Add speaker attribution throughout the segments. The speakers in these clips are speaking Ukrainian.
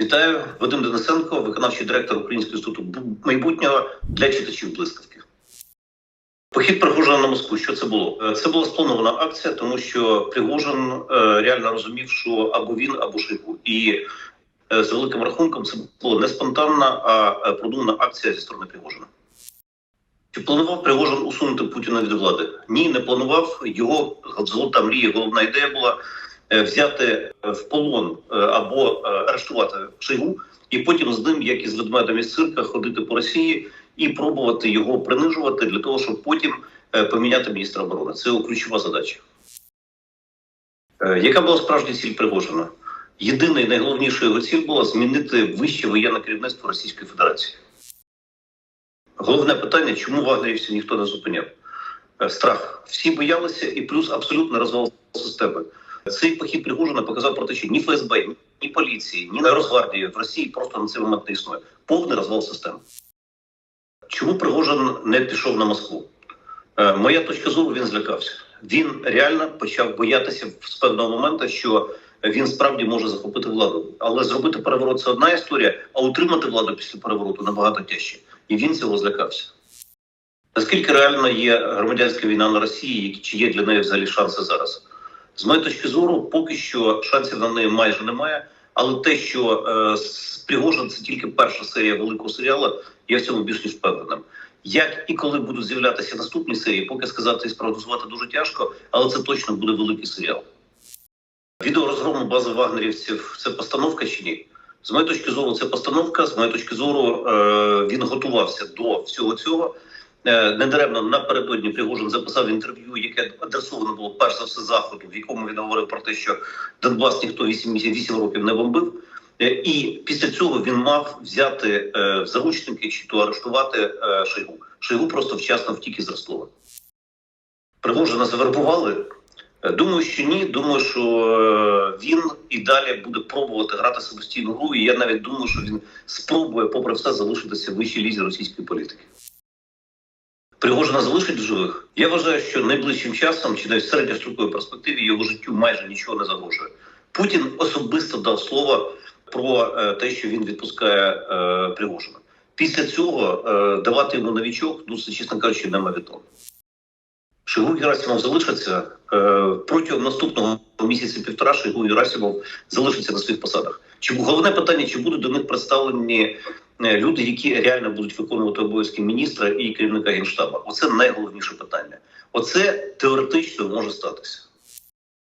Speaker 1: Вітаю, Вадим Денисенко, виконавчий директор Українського інституту майбутнього для читачів блискавки. Похід Пригожина на Москву. Що це було? Е, Це була спланована акція, тому що Пригожин е, реально розумів, що або він, або Шойгу. І е, з великим рахунком це було не спонтанна, а продумана акція зі сторони Пригожина. Чи планував Пригожин усунути Путіна від влади? Ні, не планував. Його золота мрія, головна ідея була взяти е, в полон е, або е, арештувати Шойгу, і потім з ним, як із ведмедом із цирка, ходити по Росії і пробувати його принижувати для того, щоб потім е, поміняти міністра оборони. Це ключова задача. Е, Яка була справжня ціль Пригожина? Єдина і найголовніша його ціль була змінити вище воєнне керівництво Російської Федерації. Головне питання, чому вагнерівців ніхто не зупиняв? Е, Страх. Всі боялися, і плюс абсолютно розвал системи. Цей похід Пригожина показав про те, що ні ФСБ, ні поліції, ні Росгвардії в Росії просто на не існує. Повний розвал системи. Чому Пригожин не пішов на Москву? Е, моя точка зору, він злякався. Він реально почав боятися з певного моменту, що він справді може захопити владу. Але зробити переворот це одна історія, а утримати владу після перевороту набагато тяжче. І він цього злякався. Наскільки реально є громадянська війна на Росії, чи є для неї взагалі шанси зараз? З моєї точки зору, поки що шансів на неї майже немає. Але те, що е, Пригожин це тільки перша серія великого серіалу, я в цьому більш ніж впевненим. Як і коли будуть з'являтися наступні серії, поки сказати і спрогнозувати дуже тяжко, але це точно буде великий серіал. Відео розгрому бази вагнерівців це постановка чи ні? З моєї точки зору, це постановка. З моєї точки зору, е, він готувався до всього цього. Е, Недаремно напередодні Пригожин записав інтерв'ю, яке адресовано було перш за все заходу, в якому він говорив про те, що Донбас ніхто 8, місяців- 8 років не бомбив. Е, І після цього він мав взяти е, в заручники чи то арештувати Шойгу. Шойгу просто вчасно втік із Ростова. Пригожина завербували. Думаю, що ні. Думаю, що він і далі буде пробувати грати самостійну гру. І я навіть думаю, що він спробує, попри все, залишитися в вищій лізі російської політики. Пригожина залишить в живих. Я вважаю, що найближчим часом, чи навіть в середньостроковій перспективі, його життю майже нічого не загрожує. Путін особисто дав слово про е, те, що він відпускає е, Пригожина. Після цього е, давати йому новічок, ну це чесно кажучи, не мавітон. Шойгу Герасимов залишиться протягом наступного місяця півтора. Шойгу Герасимов залишиться на своїх посадах. Чи головне питання, чи будуть до них представлені люди, які реально будуть виконувати обов'язки міністра і керівника генштабу? Оце найголовніше питання. Оце теоретично може статися.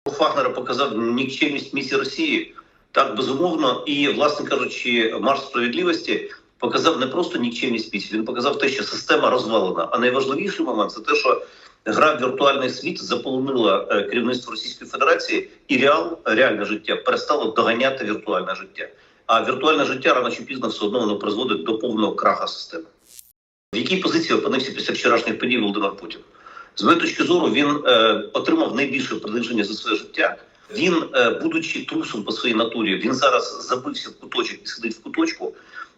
Speaker 1: Фагнера показав нікчемність місії Росії, так безумовно, і, власне кажучи, марш справедливості показав не просто нікчемність місії, він показав те, що система розвалена. А найважливіший момент це те, що гра віртуальний світ заполонила е, керівництво Російської Федерації, і реал, реальне життя перестало доганяти віртуальне життя. А віртуальне життя рано чи пізно все одно воно призводить до повного краха системи. В якій позиції опинився після вчорашніх подій Володимир Путін? З моєї точки зору, він е, отримав найбільше приниження за своє життя. Він, е, будучи трусом по своїй натурі, він зараз забився в куточок і сидить в куточку.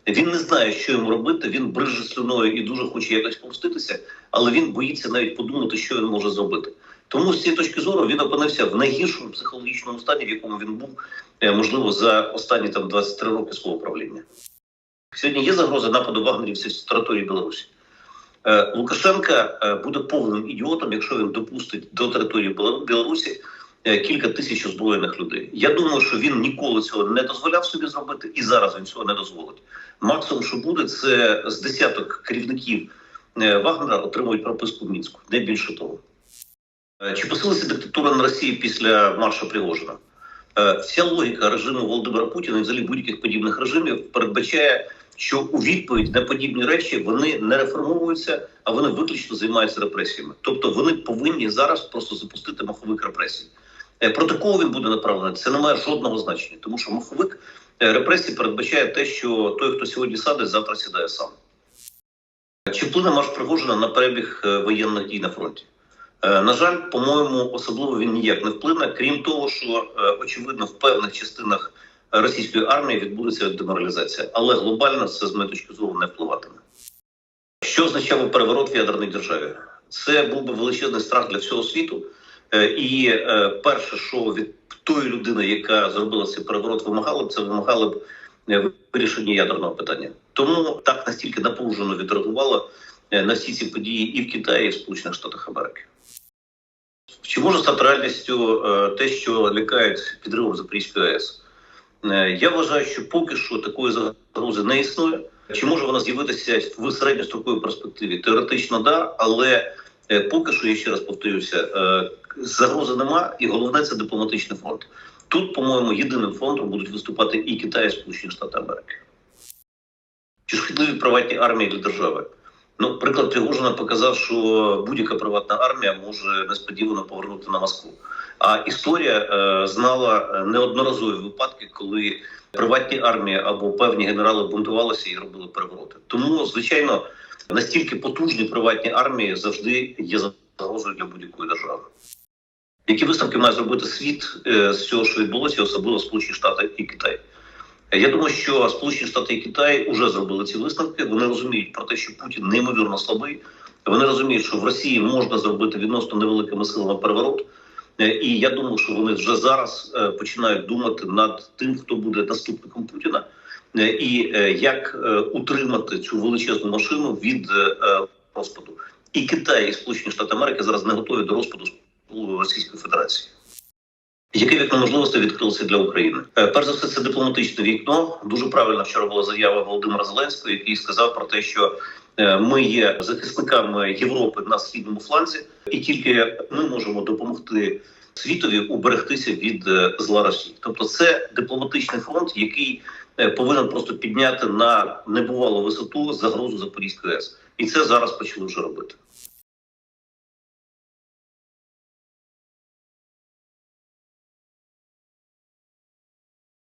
Speaker 1: Він не знає, що йому робити. Він бриже слюною і дуже хоче якось помститися, але він боїться навіть подумати, що він може зробити. Тому з цієї точки зору він опинився в найгіршому психологічному стані, в якому він був е, можливо за останні там 23 роки свого правління. Сьогодні є загроза нападу вагнерівців з території Білорусі. Е, Лукашенка е, буде повним ідіотом, якщо він допустить до території Білорусі кілька тисяч озброєних людей. Я думаю, що він ніколи цього не дозволяв собі зробити, і зараз він цього не дозволить. Максимум, що буде, це з десяток керівників е, Вагнера отримують прописку в мінську, не більше того. Е, Чи посилиться диктатура на Росії після маршу Пригожина? Е, Вся логіка режиму Володимира Путіна і взагалі будь-яких подібних режимів передбачає, що у відповідь на подібні речі вони не реформуються, а вони виключно займаються репресіями. Тобто вони повинні зараз просто запустити маховик репресій. Е, Проти кого він буде направлений, це не має жодного значення, тому що маховик е, репресій передбачає те, що той, хто сьогодні садить, завтра сідає сам. Чи вплине марш Пригожина на перебіг е, воєнних дій на фронті? На жаль, по-моєму, особливо він ніяк не вплине, крім того, що очевидно в певних частинах російської армії відбудеться деморалізація, але глобально це з моєї точки зору не впливатиме. Що означав переворот в ядерній державі? Це був би величезний страх для всього світу. Е, І е, перше, що від тої людини, яка зробила цей переворот, вимагала б, це вимагала б е, вирішення ядерного питання. Тому так настільки напружено відреагувало на всі ці події і в Китаї, і в Сполучених Штатах Америки. Чи може стати реальністю те, що лякають підривом Запорізької АЕС? Я вважаю, що поки що такої загрози не існує. Чи може вона з'явитися в середньостроковій перспективі? Теоретично, да, але поки що я ще раз повторюся, загрози нема, і головне це дипломатичний фронт. Тут, по-моєму, єдиним фронтом будуть виступати і Китай, і Сполучені Штати Америки. Чи шкідливі приватні армії для держави? Ну, приклад Пригожина показав, що будь-яка приватна армія може несподівано повернути на Москву. А історія е, знала е, неодноразові випадки, коли приватні армії або певні генерали бунтувалися і робили перевороти. Тому, звичайно, настільки потужні приватні армії завжди є загрозою для будь-якої держави. Які висновки має зробити світ е, з цього, що відбулося, особливо Сполучені Штати і Китай? Я думаю, що Сполучені Штати і Китай вже зробили ці висновки. Вони розуміють про те, що Путін неймовірно слабий. Вони розуміють, що в Росії можна зробити відносно невеликими силами переворот. Е, І я думаю, що вони вже зараз е, починають думати над тим, хто буде наступником Путіна, е, і е, як е, утримати цю величезну машину від е, е, розпаду. І Китай, і Сполучені Штати Америки зараз не готові до розпаду Російської Федерації. Яке вікно можливостей відкрилося для України? Е, Перш за все, це дипломатичне вікно. Дуже правильно вчора була заява Володимира Зеленського, який сказав про те, що е, ми є захисниками Європи на східному фланзі, і тільки ми можемо допомогти світові уберегтися від е, зла Росії. Тобто, це дипломатичний фронт, який повинен просто підняти на небувалу висоту загрозу Запорізької АЕС. І це зараз почали вже робити.